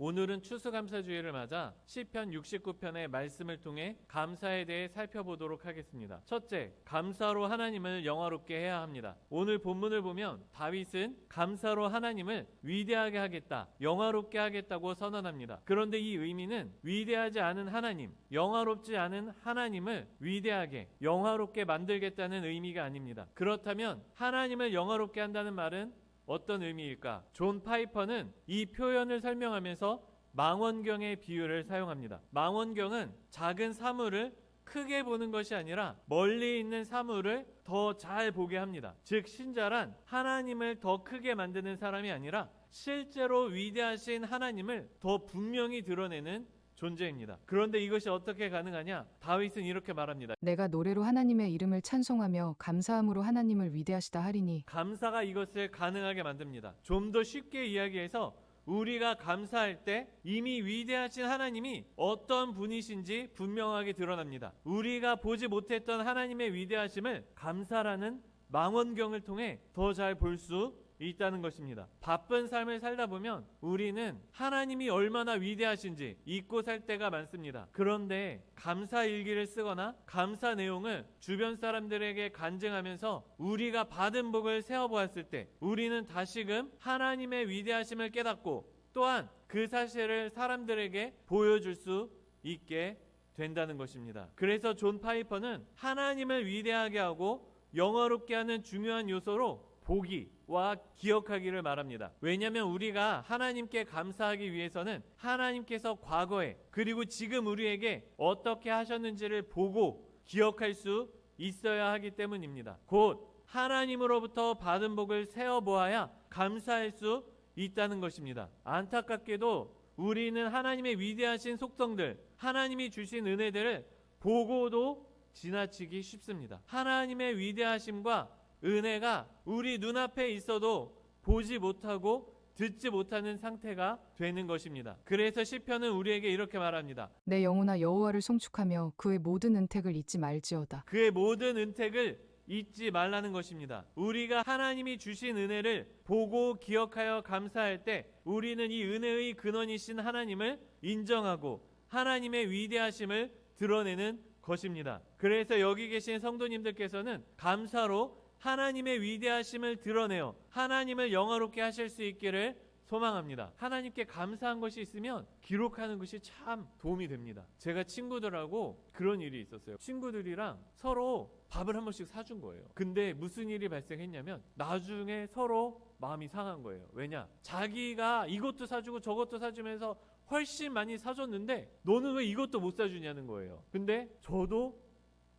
오늘은 추수감사주의를 맞아 시편 69편의 말씀을 통해 감사에 대해 살펴보도록 하겠습니다. 첫째, 감사로 하나님을 영화롭게 해야 합니다. 오늘 본문을 보면 다윗은 감사로 하나님을 위대하게 하겠다, 영화롭게 하겠다고 선언합니다. 그런데 이 의미는 위대하지 않은 하나님, 영화롭지 않은 하나님을 위대하게, 영화롭게 만들겠다는 의미가 아닙니다. 그렇다면 하나님을 영화롭게 한다는 말은 어떤 의미일까? 존 파이퍼는 이 표현을 설명하면서 망원경의 비유를 사용합니다. 망원경은 작은 사물을 크게 보는 것이 아니라 멀리 있는 사물을 더 잘 보게 합니다. 즉, 신자란 하나님을 더 크게 만드는 사람이 아니라 실제로 위대하신 하나님을 더 분명히 드러내는 존재입니다. 그런데 이것이 어떻게 가능하냐? 다윗은 이렇게 말합니다. 내가 노래로 하나님의 이름을 찬송하며 감사함으로 하나님을 위대하시다 하리니 감사가 이것을 가능하게 만듭니다. 좀 더 쉽게 이야기해서 우리가 감사할 때 이미 위대하신 하나님이 어떤 분이신지 분명하게 드러납니다. 우리가 보지 못했던 하나님의 위대하심을 감사라는 망원경을 통해 더 잘 볼 수 있다는 것입니다. 바쁜 삶을 살다 보면 우리는 하나님이 얼마나 위대하신지 잊고 살 때가 많습니다. 그런데 감사 일기를 쓰거나 감사 내용을 주변 사람들에게 간증하면서 우리가 받은 복을 세어 보았을 때 우리는 다시금 하나님의 위대하심을 깨닫고 또한 그 사실을 사람들에게 보여줄 수 있게 된다는 것입니다. 그래서 존 파이퍼는 하나님을 위대하게 하고 영어롭게 하는 중요한 요소로 보기와 기억하기를 말합니다. 왜냐하면 우리가 하나님께 감사하기 위해서는 하나님께서 과거에 그리고 지금 우리에게 어떻게 하셨는지를 보고 기억할 수 있어야 하기 때문입니다. 곧 하나님으로부터 받은 복을 세어 보아야 감사할 수 있다는 것입니다. 안타깝게도 우리는 하나님의 위대하신 속성들, 하나님이 주신 은혜들을 보고도 지나치기 쉽습니다. 하나님의 위대하심과 은혜가 우리 눈앞에 있어도 보지 못하고 듣지 못하는 상태가 되는 것입니다. 그래서 시편은 우리에게 이렇게 말합니다. 내 영혼아 여호와를 송축하며 그의 모든 은택을 잊지 말지어다. 그의 모든 은택을 잊지 말라는 것입니다. 우리가 하나님이 주신 은혜를 보고 기억하여 감사할 때 우리는 이 은혜의 근원이신 하나님을 인정하고 하나님의 위대하심을 드러내는 것입니다. 그래서 여기 계신 성도님들께서는 감사로 하나님의 위대하심을 드러내어 하나님을 영화롭게 하실 수 있기를 소망합니다. 하나님께 감사한 것이 있으면 기록하는 것이 참 도움이 됩니다. 제가 친구들하고 그런 일이 있었어요. 친구들이랑 서로 밥을 한 번씩 사준 거예요. 근데 무슨 일이 발생했냐면 나중에 서로 마음이 상한 거예요. 왜냐? 자기가 이것도 사주고 저것도 사주면서 훨씬 많이 사줬는데 너는 왜 이것도 못 사주냐는 거예요. 근데 저도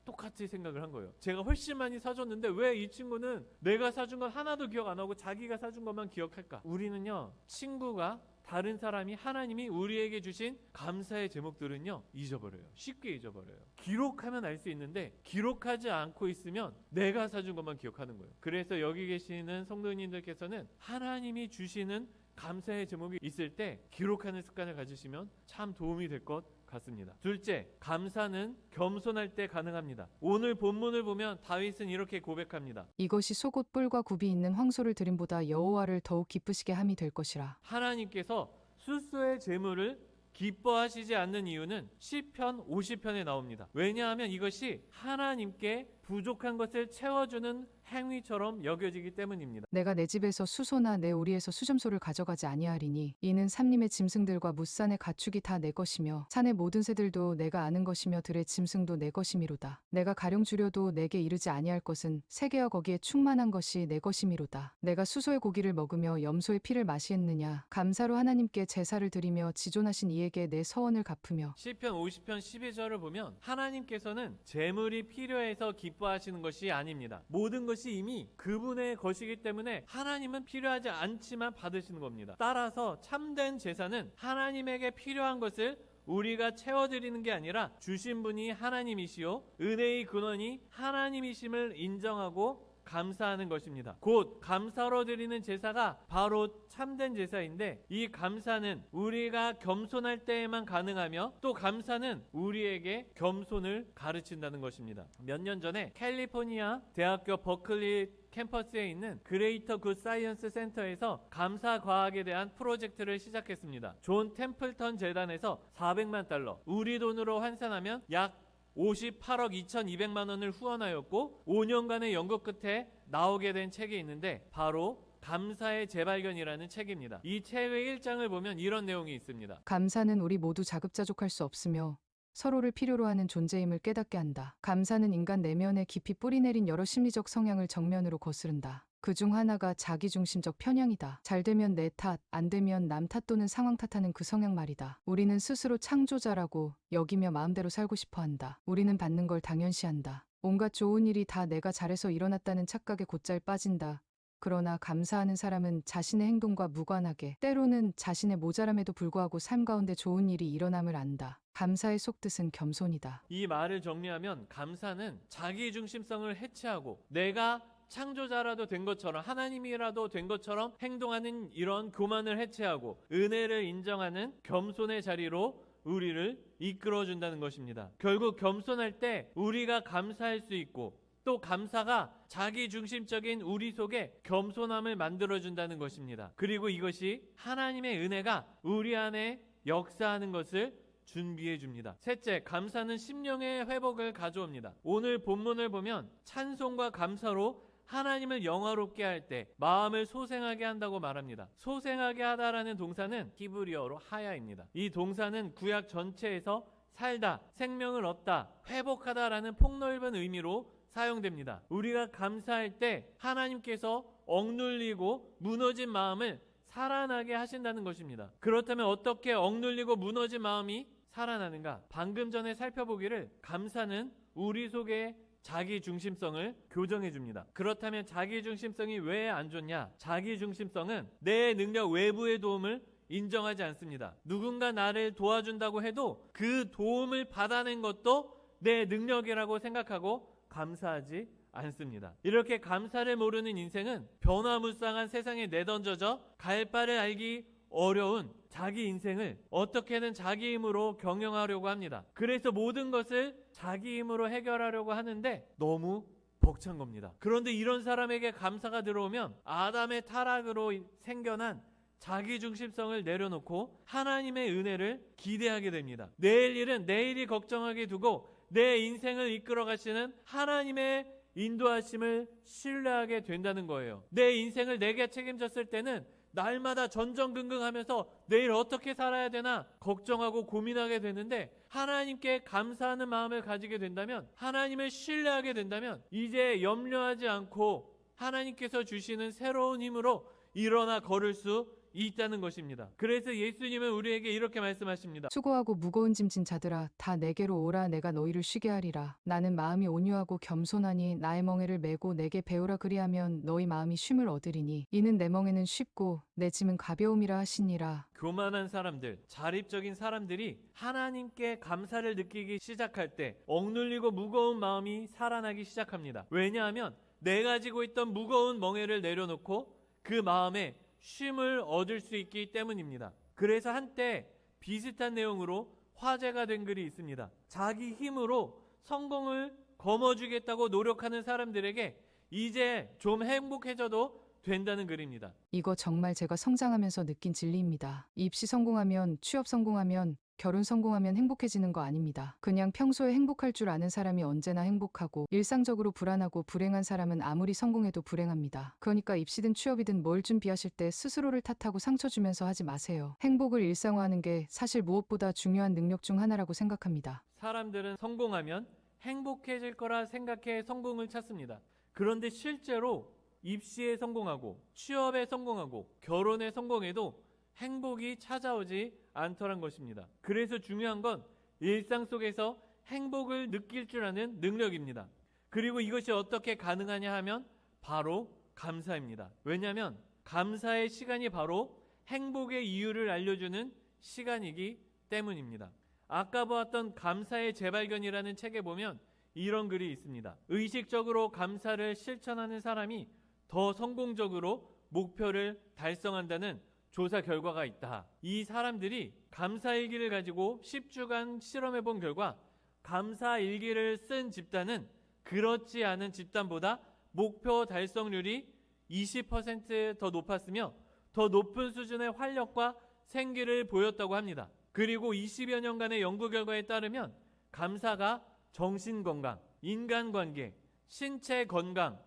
똑같이 생각을 한 거예요. 제가 훨씬 많이 사줬는데 왜 이 친구는 내가 사준 건 하나도 기억 안 하고 자기가 사준 것만 기억할까? 우리는요, 친구가 다른 사람이 하나님이 우리에게 주신 감사의 제목들은요, 잊어버려요. 쉽게 잊어버려요. 기록하면 알 수 있는데, 기록하지 않고 있으면 내가 사준 것만 기억하는 거예요. 그래서 여기 계시는 성도님들께서는 하나님이 주시는 감사의 제목이 있을 때 기록하는 습관을 가지시면 참 도움이 될 것 같습니다. 둘째, 감사는 겸손할 때 가능합니다. 오늘 본문을 보면 다윗은 이렇게 고백합니다. 이것이 속옷 뿔과 굽이 있는 황소를 드림보다 여호와를 더욱 기쁘시게 함이 될 것이라. 하나님께서 수수의 제물을 기뻐하시지 않는 이유는 시편 50편에 나옵니다. 왜냐하면 이것이 하나님께 부족한 것을 채워주는 행위처럼 여겨지기 때문입니다. 내가 내 집에서 수소나 내 우리에서 수점소를 가져가지 아니하리니 이는 삼림의 짐승들과 무산의 가축이 다 내 것이며 산의 모든 새들도 내가 아는 것이며 들의 짐승도 내 것이미로다. 내가 가령 주려도 내게 이르지 아니할 것은 세계와 거기에 충만한 것이 내 것이미로다. 내가 수소의 고기를 먹으며 염소의 피를 마시했느냐 감사로 하나님께 제사를 드리며 지존하신 이에게 내 서원을 갚으며 시편 50편 12절을 보면 하나님께서는 재물이 필요해서 기뻐하시는 것이 아닙니다. 모든 것이 이미 그분의 것이기 때문에 하나님은 필요하지 않지만 받으시는 겁니다. 따라서 참된 제사는 하나님에게 필요한 것을 우리가 채워드리는 게 아니라 주신 분이 하나님이시요 은혜의 근원이 하나님이심을 인정하고 감사하는 것입니다. 곧 감사로 드리는 제사가 바로 참된 제사인데 이 감사는 우리가 겸손할 때에만 가능하며 또 감사는 우리에게 겸손을 가르친다는 것입니다. 몇 년 전에 캘리포니아 대학교 버클리 캠퍼스에 있는 그레이터 굿 사이언스 센터에서 감사 과학에 대한 프로젝트를 시작했습니다. 존 템플턴 재단에서 400만 달러, 우리 돈으로 환산하면 약 58억 2,200만 원을 후원하였고 5년간의 연구 끝에 나오게 된 책이 있는데 바로 감사의 재발견이라는 책입니다. 이 책의 1장을 보면 이런 내용이 있습니다. 감사는 우리 모두 자급자족할 수 없으며 서로를 필요로 하는 존재임을 깨닫게 한다. 감사는 인간 내면에 깊이 뿌리내린 여러 심리적 성향을 정면으로 거스른다. 그중 하나가 자기중심적 편향이다. 잘 되면 내 탓, 안 되면 남 탓 또는 상황 탓하는 그 성향 말이다. 우리는 스스로 창조자라고 여기며 마음대로 살고 싶어 한다. 우리는 받는 걸 당연시한다. 온갖 좋은 일이 다 내가 잘해서 일어났다는 착각에 곧잘 빠진다. 그러나 감사하는 사람은 자신의 행동과 무관하게 때로는 자신의 모자람에도 불구하고 삶 가운데 좋은 일이 일어남을 안다. 감사의 속뜻은 겸손이다. 이 말을 정리하면 감사는 자기 중심성을 해체하고 내가 창조자라도 된 것처럼 하나님이라도 된 것처럼 행동하는 이런 교만을 해체하고 은혜를 인정하는 겸손의 자리로 우리를 이끌어 준다는 것입니다. 결국 겸손할 때 우리가 감사할 수 있고 또 감사가 자기 중심적인 우리 속에 겸손함을 만들어 준다는 것입니다. 그리고 이것이 하나님의 은혜가 우리 안에 역사하는 것을 준비해 줍니다. 셋째, 감사는 심령의 회복을 가져옵니다. 오늘 본문을 보면 찬송과 감사로 하나님을 영화롭게 할 때 마음을 소생하게 한다고 말합니다. 소생하게 하다라는 동사는 히브리어로 하야입니다. 이 동사는 구약 전체에서 살다, 생명을 얻다, 회복하다라는 폭넓은 의미로 사용됩니다. 우리가 감사할 때 하나님께서 억눌리고 무너진 마음을 살아나게 하신다는 것입니다. 그렇다면 어떻게 억눌리고 무너진 마음이 살아나는가? 방금 전에 살펴보기를 감사는 우리 속에 자기 중심성을 교정해 줍니다. 그렇다면 자기 중심성이 왜 안 좋냐? 자기 중심성은 내 능력 외부의 도움을 인정하지 않습니다. 누군가 나를 도와준다고 해도 그 도움을 받아낸 것도 내 능력이라고 생각하고 감사하지 않습니다. 이렇게 감사를 모르는 인생은 변화무쌍한 세상에 내던져져 갈 바를 알기 어려운 자기 인생을 어떻게든 자기 힘으로 경영하려고 합니다. 그래서 모든 것을 자기 힘으로 해결하려고 하는데 너무 벅찬 겁니다. 그런데 이런 사람에게 감사가 들어오면 아담의 타락으로 생겨난 자기 중심성을 내려놓고 하나님의 은혜를 기대하게 됩니다. 내일 일은 내일이 걱정하게 두고 내 인생을 이끌어 가시는 하나님의 인도하심을 신뢰하게 된다는 거예요. 내 인생을 내게 책임졌을 때는 날마다 전전긍긍하면서 내일 어떻게 살아야 되나 걱정하고 고민하게 되는데 하나님께 감사하는 마음을 가지게 된다면 하나님을 신뢰하게 된다면 이제 염려하지 않고 하나님께서 주시는 새로운 힘으로 일어나 걸을 수 있다는 것입니다. 그래서 예수님은 우리에게 이렇게 말씀하십니다. 수고하고 무거운 짐진 자들아 다 내게로 오라 내가 너희를 쉬게 하리라 나는 마음이 온유하고 겸손하니 나의 멍에를 메고 내게 배우라 그리하면 너희 마음이 쉼을 얻으리니 이는 내 멍에는 쉽고 내 짐은 가벼움이라 하시니라 교만한 사람들, 자립적인 사람들이 하나님께 감사를 느끼기 시작할 때 억눌리고 무거운 마음이 살아나기 시작합니다. 왜냐하면 내 가 지고 있던 무거운 멍에를 내려놓고 그 마음에 쉼을 얻을 수 있기 때문입니다. 그래서 한때 비슷한 내용으로 화제가 된 글이 있습니다. 자기 힘으로 성공을 거머쥐겠다고 노력하는 사람들에게 이제 좀 행복해져도 된다는 글입니다. 이거 정말 제가 성장하면서 느낀 진리입니다 입시 성공하면 취업 성공하면 결혼 성공하면 행복해지는 거 아닙니다. 그냥 평소에 행복할 줄 아는 사람이 언제나 행복하고 일상적으로 불안하고 불행한 사람은 아무리 성공해도 불행합니다. 그러니까 입시든 취업이든 뭘 준비하실 때 스스로를 탓하고 상처 주면서 하지 마세요. 행복을 일상화하는 게 사실 무엇보다 중요한 능력 중 하나라고 생각합니다. 사람들은 성공하면 행복해질 거라 생각해 성공을 찾습니다. 그런데 실제로 입시에 성공하고 취업에 성공하고 결혼에 성공해도 행복이 찾아오지 않더란 것입니다. 그래서 중요한 건 일상 속에서 행복을 느낄 줄 아는 능력입니다. 그리고 이것이 어떻게 가능하냐 하면 바로 감사입니다. 왜냐하면 감사의 시간이 바로 행복의 이유를 알려주는 시간이기 때문입니다. 아까 보았던 감사의 재발견이라는 책에 보면 이런 글이 있습니다. 의식적으로 감사를 실천하는 사람이 더 성공적으로 목표를 달성한다는 조사 결과가 있다. 이 사람들이 감사 일기를 가지고 10주간 실험해 본 결과 감사 일기를 쓴 집단은 그렇지 않은 집단보다 목표 달성률이 20%더 높았으며 더 높은 수준의 활력과 생기를 보였다고 합니다. 그리고 20여 년간의 연구 결과에 따르면 감사가 정신 건강, 인간 관계, 신체 건강,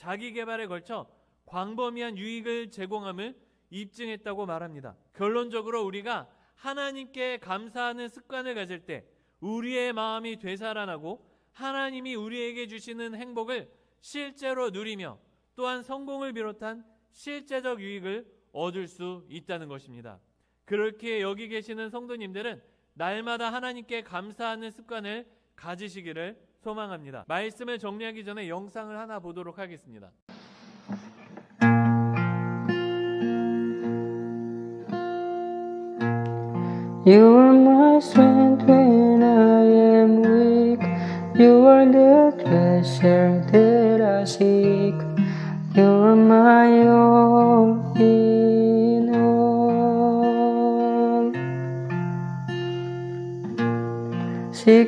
자기 개발에 걸쳐 광범위한 유익을 제공함을 입증했다고 말합니다. 결론적으로 우리가 하나님께 감사하는 습관을 가질 때 우리의 마음이 되살아나고 하나님이 우리에게 주시는 행복을 실제로 누리며 또한 성공을 비롯한 실제적 유익을 얻을 수 있다는 것입니다. 그렇게 여기 계시는 성도님들은 날마다 하나님께 감사하는 습관을 가지시기를 소망합니다. 말씀을 정리하기 전에 영상을 하나 보도록 하겠습니다.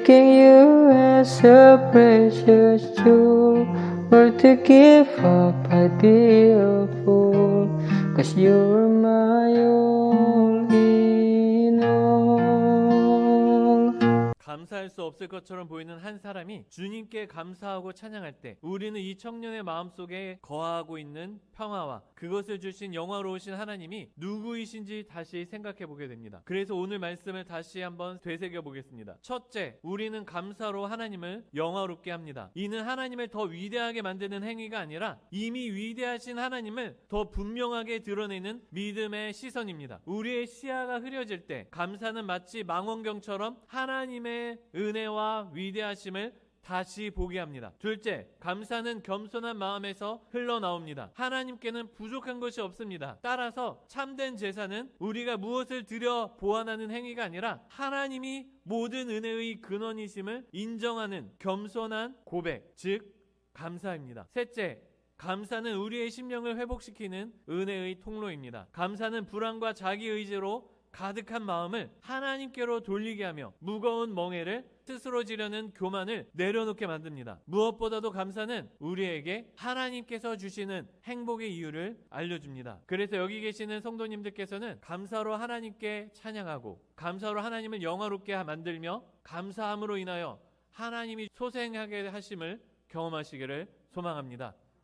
Seeking you as a precious jewel, worth to give up, I'd be a fool. Cause you're my 감사할 수 없을 것처럼 보이는 한 사람이 주님께 감사하고 찬양할 때 우리는 이 청년의 마음속에 거하고 있는 평화와 그것을 주신 영화로우신 하나님이 누구이신지 다시 생각해 보게 됩니다. 그래서 오늘 말씀을 다시 한번 되새겨 보겠습니다. 첫째, 우리는 감사로 하나님을 영화롭게 합니다. 이는 하나님을 더 위대하게 만드는 행위가 아니라 이미 위대하신 하나님을 더 분명하게 드러내는 믿음의 시선입니다. 우리의 시야가 흐려질 때 감사는 마치 망원경처럼 하나님의 은혜와 위대하심을 다시 보게 합니다. 둘째, 감사는 겸손한 마음에서 흘러나옵니다. 하나님께는 부족한 것이 없습니다. 따라서 참된 제사는 우리가 무엇을 드려 보완하는 행위가 아니라 하나님이 모든 은혜의 근원이심을 인정하는 겸손한 고백, 즉 감사입니다. 셋째, 감사는 우리의 심령을 회복시키는 은혜의 통로입니다. 감사는 불안과 자기 의지로 가득한 마음을 하나님께로 돌리게 하며 무거운 멍에를 스스로 지려는 교만을 내려놓게 만듭니다. 무엇보다도 감사는 우리에게 하나님께서 주시는 행복의 이유를 알려줍니다. 그래서 여기 계시는 성도님들께서는 감사로 하나님께 찬양하고 감사로 하나님을 영화롭게 만들며 감사함으로 인하여 하나님이 소생하게 하심을 경험하시기를 소망합니다.